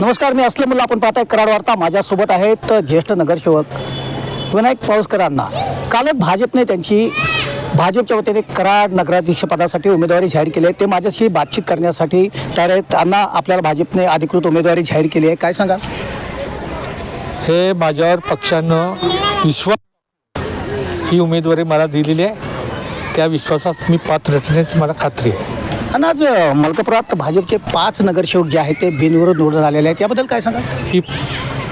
नमस्कार मी असलमुल्ला आपण पाहताय कराड वार्ता. माझ्यासोबत आहेत ज्येष्ठ नगरसेवक विनायक पाऊसकरांना. कालच भाजपने त्यांची भाजपच्या वतीने कराड नगराध्यक्षपदासाठी उमेदवारी जाहीर केली आहे. ते माझ्याशी बातचीत करण्यासाठी तयार आहेत. त्यांना आपल्याला भाजपने अधिकृत उमेदवारी जाहीर केली आहे. काय सांगा हे माझ्यावर पक्षानं विश्वास ही उमेदवारी मला दिलेली आहे. त्या विश्वासास मी पात्र ठरण्याची मला खात्री आहे. आणि आज मलकापुरात भाजपचे पाच नगरसेवक जे आहेत ते बिनविरोध निवडून आलेले आहेत. याबद्दल काय सांगाल? ही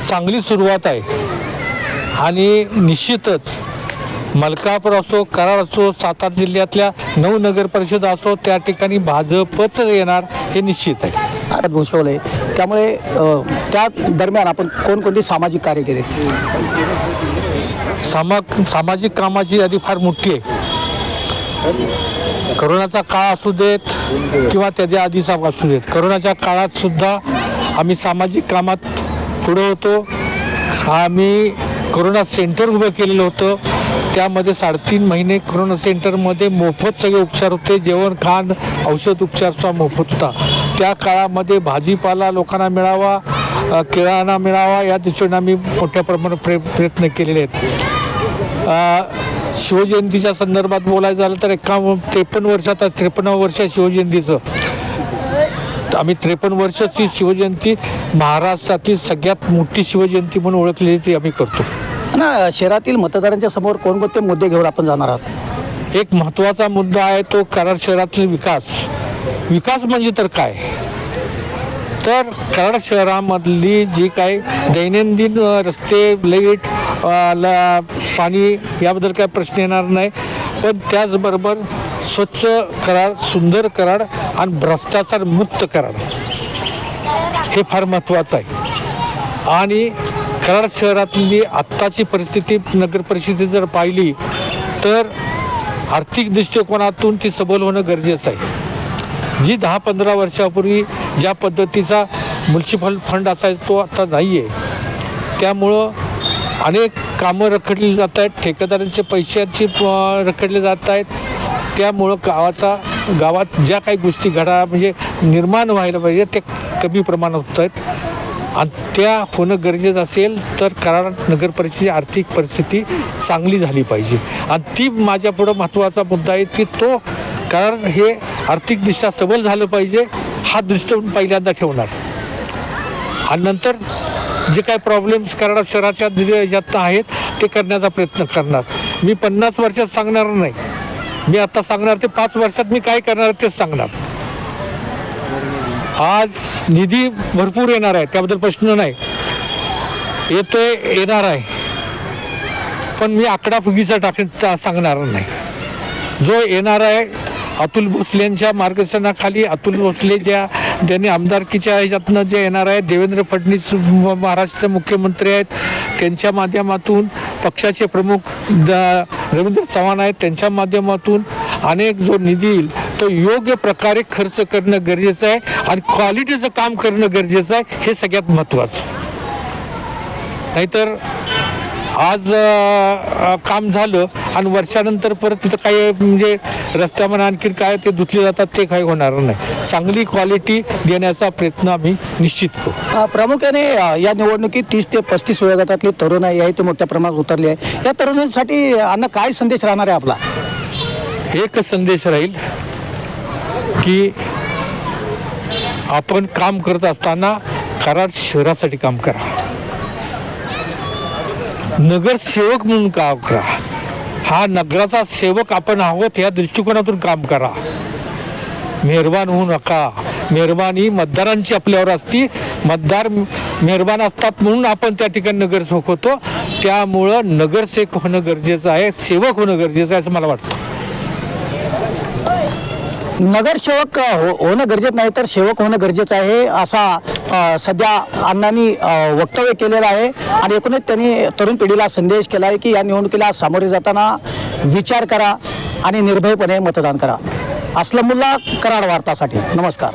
चांगली सुरुवात आहे. आणि निश्चितच मलकापूर असो कराड असो सातारा जिल्ह्यातल्या नऊ नगर परिषद असो त्या ठिकाणी भाजपच येणार हे निश्चित आहे. आता घोषवलं आहे त्यामुळे त्या दरम्यान आपण कोणकोणती सामाजिक कार्य केले? सामा सामाजिक कामाची यादी फार मोठी आहे. करोनाचा काळ असू देत किंवा त्याच्या आधीचा असू देत. करोनाच्या काळात सुद्धा आम्ही सामाजिक कामात पुढं होतो. आम्ही करोना सेंटर उभं केलेलं होतं. त्यामध्ये साडेतीन महिने करोना सेंटरमध्ये मोफत सगळे उपचार होते. जेवण खाण औषध उपचार सुद्धा मोफत होता. त्या काळामध्ये भाजीपाला लोकांना मिळावा किराणा मिळावा या दृष्टीने आम्ही मोठ्या प्रमाणात प्रे प्रयत्न केलेले आहेत. शिवजयंतीच्या संदर्भात बोलायचं झालं तर एका त्रेपन्न वर्षात आज त्रेपन्न वर्ष शिवजयंतीचं. आम्ही त्रेपन्न वर्षाची शिवजयंती महाराष्ट्रातील सगळ्यात मोठी शिवजयंती म्हणून ओळखलेली ती आम्ही करतो. ना शहरातील मतदारांच्या समोर कोणकोणते मुद्दे घेऊन आपण जाणार आहात? एक महत्त्वाचा मुद्दा आहे तो कराड शहरातील विकास. विकास म्हणजे तर काय? तर कराड शहरामधली जी काही दैनंदिन रस्ते लाइट ला पाणी याबद्दल काय प्रश्न येणार नाही. पण त्याचबरोबर स्वच्छ कराड सुंदर कराड आणि भ्रष्टाचार मुक्त कराड हे फार महत्त्वाचं आहे. आणि कराड शहरातली आत्ताची परिस्थिती नगर परिस्थिती जर पाहिली तर आर्थिक दृष्टिकोनातून ती सबल होणं गरजेचं आहे. जी दहा पंधरा वर्षापूर्वी ज्या पद्धतीचा म्युन्सिपल फंड असायचा तो आता नाही आहे त्यामुळं अनेक कामं रखडली जात आहेत. ठेकेदारांचे पैशाची रखडले जात आहेत. त्यामुळं गावाचा गावात ज्या काही गोष्टी घडा म्हणजे निर्माण व्हायला पाहिजे ते कमी प्रमाणात होत आहेत. आणि त्या होणं गरजेचं असेल तर कराड नगर परिषदेची आर्थिक परिस्थिती चांगली झाली पाहिजे. आणि ती माझ्यापुढं महत्त्वाचा मुद्दा आहे की तो कराड हे आर्थिकदृष्ट्या सबल झालं पाहिजे हा दृष्टिकोन पहिल्यांदा ठेवणार. आणि नंतर जे काही प्रॉब्लेम्स कराड शहराच्या जे ज्यात आहेत ते करण्याचा प्रयत्न करणार. मी पन्नास वर्षात सांगणार नाही. मी आता सांगणार ते पाच वर्षात मी काय करणार तेच सांगणार. आज निधी भरपूर येणार आहे त्याबद्दल प्रश्न नाही. येतोय येणार आहे. पण मी आकडा फुगीचा टाक सांगणार नाही. जो येणार आहे अतुल भोसलेंच्या मार्गदर्शनाखाली अतुल भोसले ज्या त्यांनी आमदारकीच्या ह्याच्यातनं जे येणार आहे देवेंद्र फडणवीस म- महाराष्ट्राचे मुख्यमंत्री आहेत त्यांच्या माध्यमातून पक्षाचे प्रमुख द रवींद्र चव्हाण आहेत त्यांच्या माध्यमातून अनेक जो निधी येईल तो योग्य प्रकारे खर्च करणं गरजेचं आहे आणि क्वालिटीचं काम करणं गरजेचं आहे हे सगळ्यात महत्त्वाचं. नाहीतर आज काम झालं आणि वर्षानंतर परत तिथं काही म्हणजे रस्त्यामध्ये आणखी काय ते धुतले जातात ते काही होणार नाही. चांगली क्वालिटी देण्याचा प्रयत्न आम्ही निश्चित करू. प्रामुख्याने या निवडणुकीत तीस ते पस्तीस वयोगटातली तरुणाई आहे ते मोठ्या प्रमाणात उतरली आहे. या तरुणांसाठी अण्णा काय संदेश राहणार आहे आपला? एकच संदेश राहील की आपण काम करत असताना कराड शहरासाठी काम करा. नगरसेवक म्हणून काम करा. हा नगराचा सेवक आपण आहोत या दृष्टिकोनातून काम करा. मेहरबान होऊ नका. मेहरबानी मतदारांची आपल्यावर असती. मतदार मेहरबान असतात म्हणून आपण त्या ठिकाणी नगरसेवक होतो. त्यामुळं नगरसेवक होणं गरजेचं आहे सेवक होणं गरजेचं आहे असं मला वाटतं. नगरसेवक अ, हो होणं गरजेचं नाही तर सेवक होणं गरजेचं आहे असा सध्या अण्णांनी वक्तव्य केलेलं आहे. आणि एकूणच त्यांनी तरुण पिढीला संदेश केला आहे की या निवडणुकीला सामोरे जाताना विचार करा आणि निर्भयपणे मतदान करा. असलमुल्ला कराड वार्तासाठी. नमस्कार.